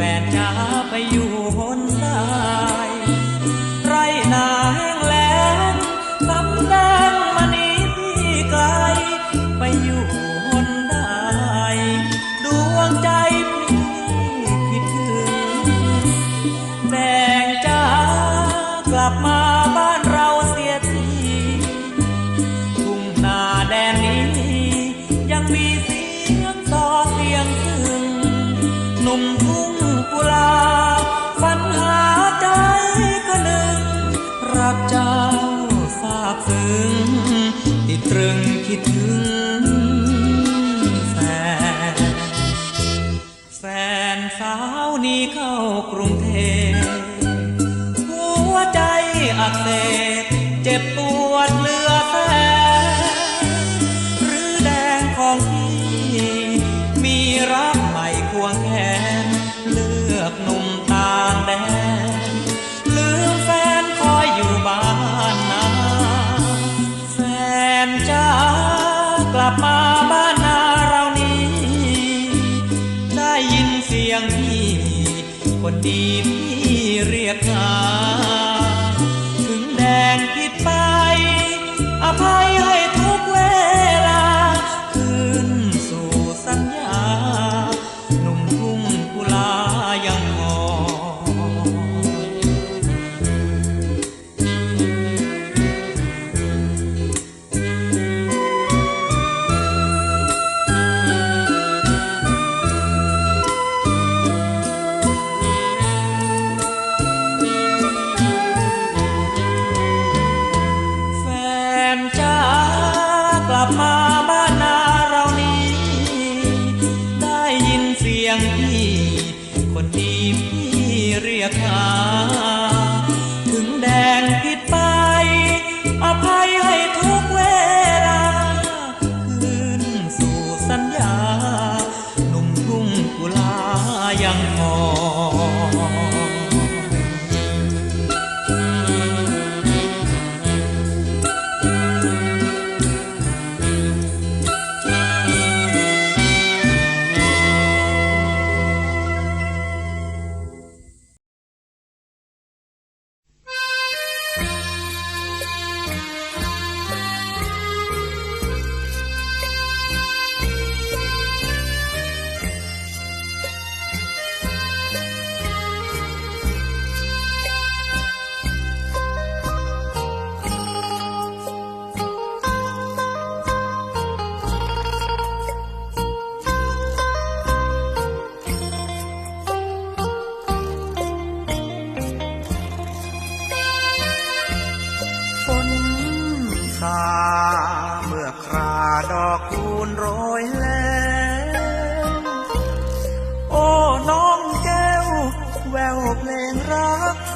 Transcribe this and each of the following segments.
แฟนจ้าไปอยู่ ดีพี่เรียก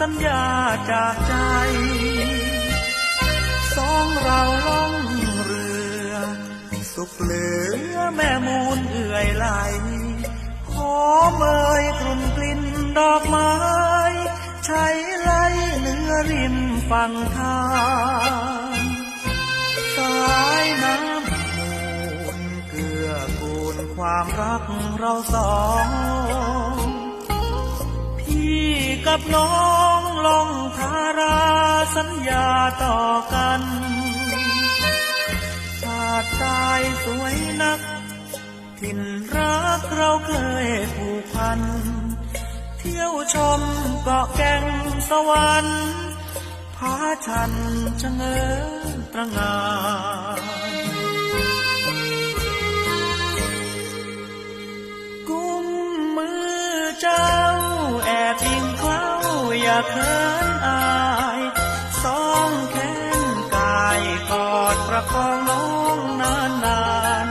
สัญญาจากใจ สองเราล่องเรือ สุขเหลือแม่มูลเอื่อยไหลหอมเอ่ยกลุ่มกลิ่นดอกไม้ ใช้ไหลเนื้อริมฝั่งทางสายน้ำมูลเกื้อกูลความรักเราสอง พี่กับน้อง ลงทาราสัญญาต่อกันชาติกายสวยนัก ถิ่นรักเราเคยผูกพัน เที่ยวชมเกาะแก่งสวรรค์พาฉันชะเง้อประงาน อย่าเขินอายสองแขนกายกอดประคองน้องนานนาน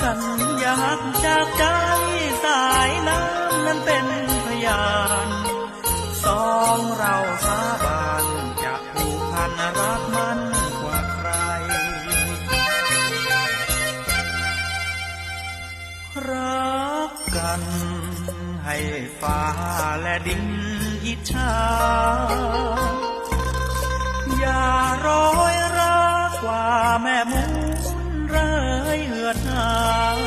สัญญาักจากใจสายน้ำนั้นเป็นพยานสองเราสาบานจะผูกพันรักมันกว่าใคร รักกันให้ฟ้าและดิน อิจฉาอย่าร้อยรักกว่าแม่มุนเรยเหือดหาย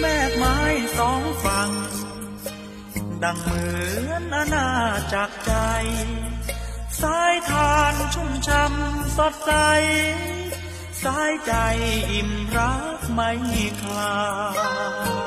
แม่ไม้สองฝั่ง ดังเหมือนอาณาจักรใจ สายทานชุ่มช่ำสดใส สายใจอิ่มรักไม่คลา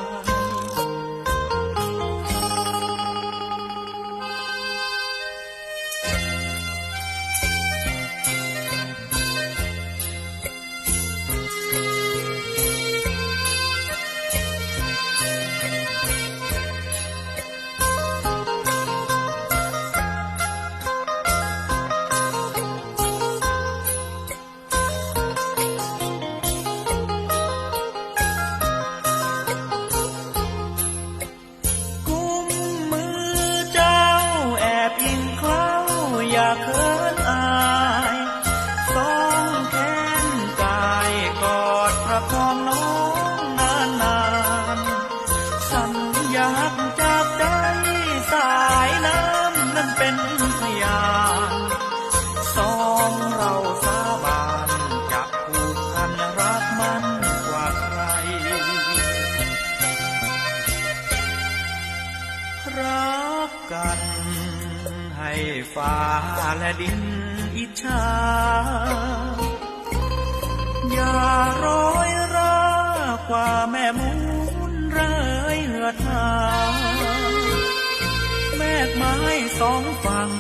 ฟ้าและดินอิจฉาอย่าร้อยรักกว่าแม่มุนเรยเหือดหาแม่กไม้สองฝั่ง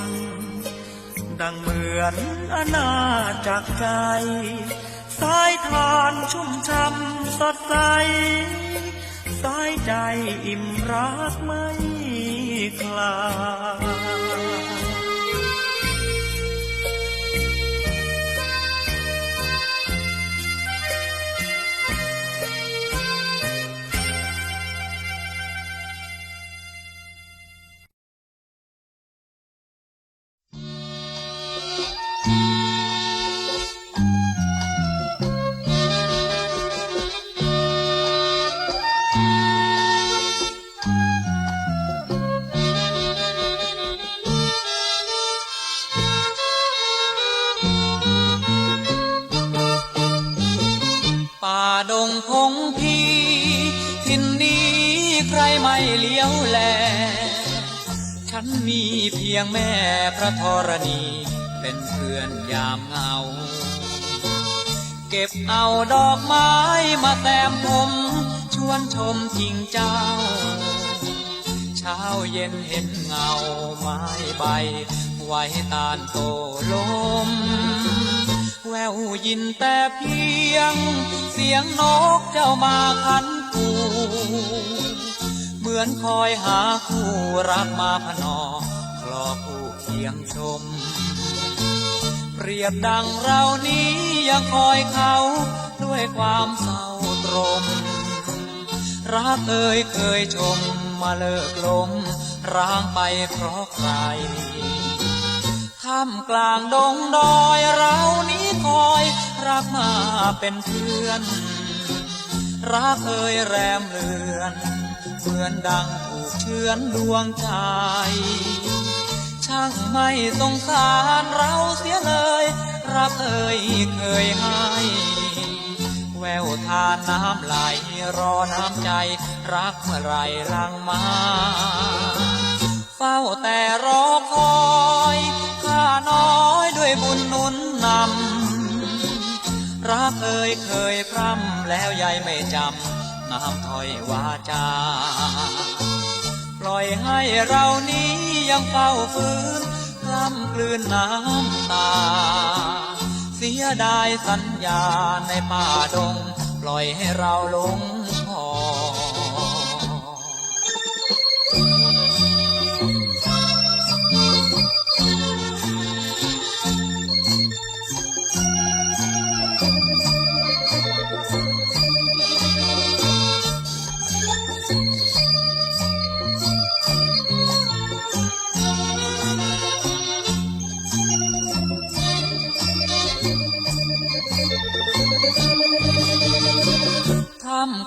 ดังเหมือนอาณาจักใจ สายทานชุ่มช่ำสดใส สายใจอิ่มรักไม่คลา ใครไม่เลี้ยวแล ฉันมีเพียงแม่พระธรณีเป็นเพื่อนยามเหงา เก็บเอาดอกไม้มาแต้มผมชวนชมจริงเจ้า เช้าเย็นเห็นเงาไม้ใบ ไว้ตานโตลม แววยินแต่เพียง เสียงนกเจ้ามาคันกู เหมือนคอยหาคู่รักมาพนอคลอคู่เคียงชม เปรียบดังเรานี้ยังคอยเขาด้วยความเศร้าตรม รักเอ่ยเคยชมมาเลิกลม ร้างไปเพราะใครท่ามกลางดงดอยเรานี้คอยรักมาเป็นเพื่อน รักเอ่ยแรมเลือน เหมือนดังถูกเชือนดวงใจ ช่างไม่สงสารเราเสียเลย รักเอ่ยเคยให้ แววทานน้ำไหลรอน้ำใจ รักเมื่อไรลังมา เฝ้าแต่รอคอยข้าน้อยด้วยบุญนุนนำรักเอ่ยเคยพร่ำแล้วยายไม่จำ น้ำถ้อยวาจา ปล่อยให้เรานี้ยังเฝ้าฟื้นกล้ำกลืนน้ำตา เสียดายสัญญาในป่าดง ปล่อยให้เราลง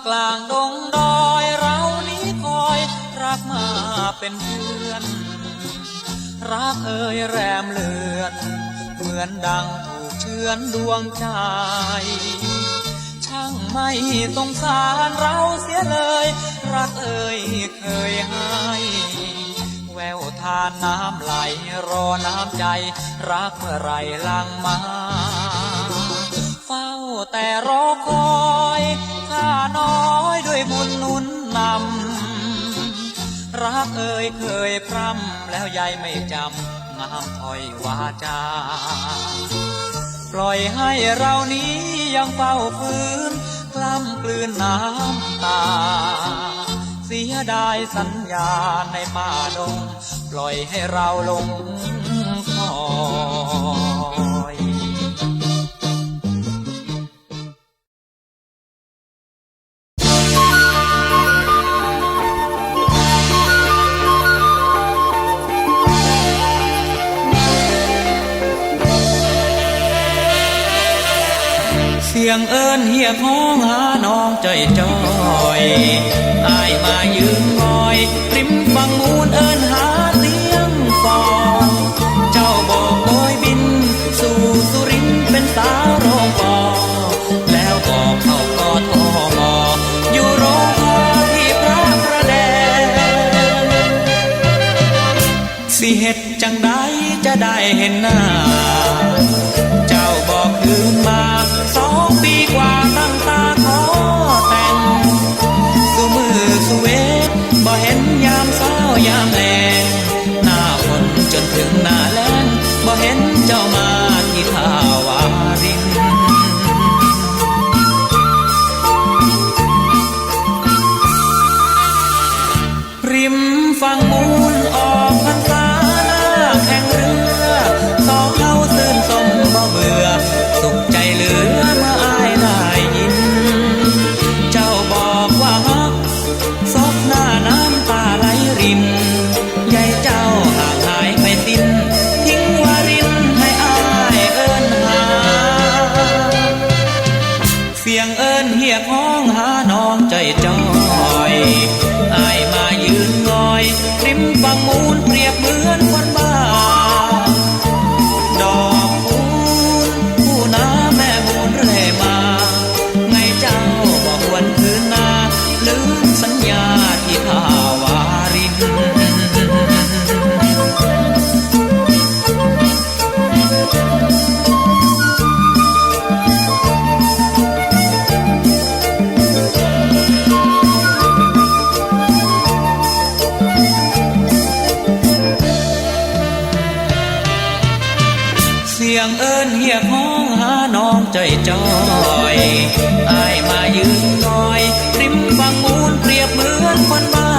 กลางดงดอยเรานี้คอยรักมาเป็นเพื่อน รักเอ่ยแรมเลือน เหมือนดังถูกเชือนดวงใจ ช่างไม่สงสารเราเสียเลย รักเอ่ยเคยให้แววทานน้ำไหลรอน้ำใจ รักเมื่อไรลังมา เฝ้าแต่รอคอยักเอ่ยเคยพร่ำแล้วยายไม่จำงามถอยวาจา ปล่อยให้เรานี้ยังเฝ้าฟื้นกล้ำกลืนน้ำตา เสียดายสัญญาในป่าดง ปล่อยให้เราลงคอ ห้องหาน้องจ่อยจอยอายมายืนคอย ริมฟังมูลเอิญหาเสียงฟองเจ้าบอกโบยบิน สู่สุรินทร์เป็นสาวโรงกอแล้วบอกเขากอทอมออยู่โรงพอที่พระประแดงสิเฮ็ดจังใดจะได้เห็นหน้า ริมฝั่งมูล ริมฝั่งมูลเปรียบเหมือนคน สียงเอิญเฮียห้องหาน้องใจจอยอายมายืนคอยริมฝั่งมูลเปรียบเหมือนคนบ้า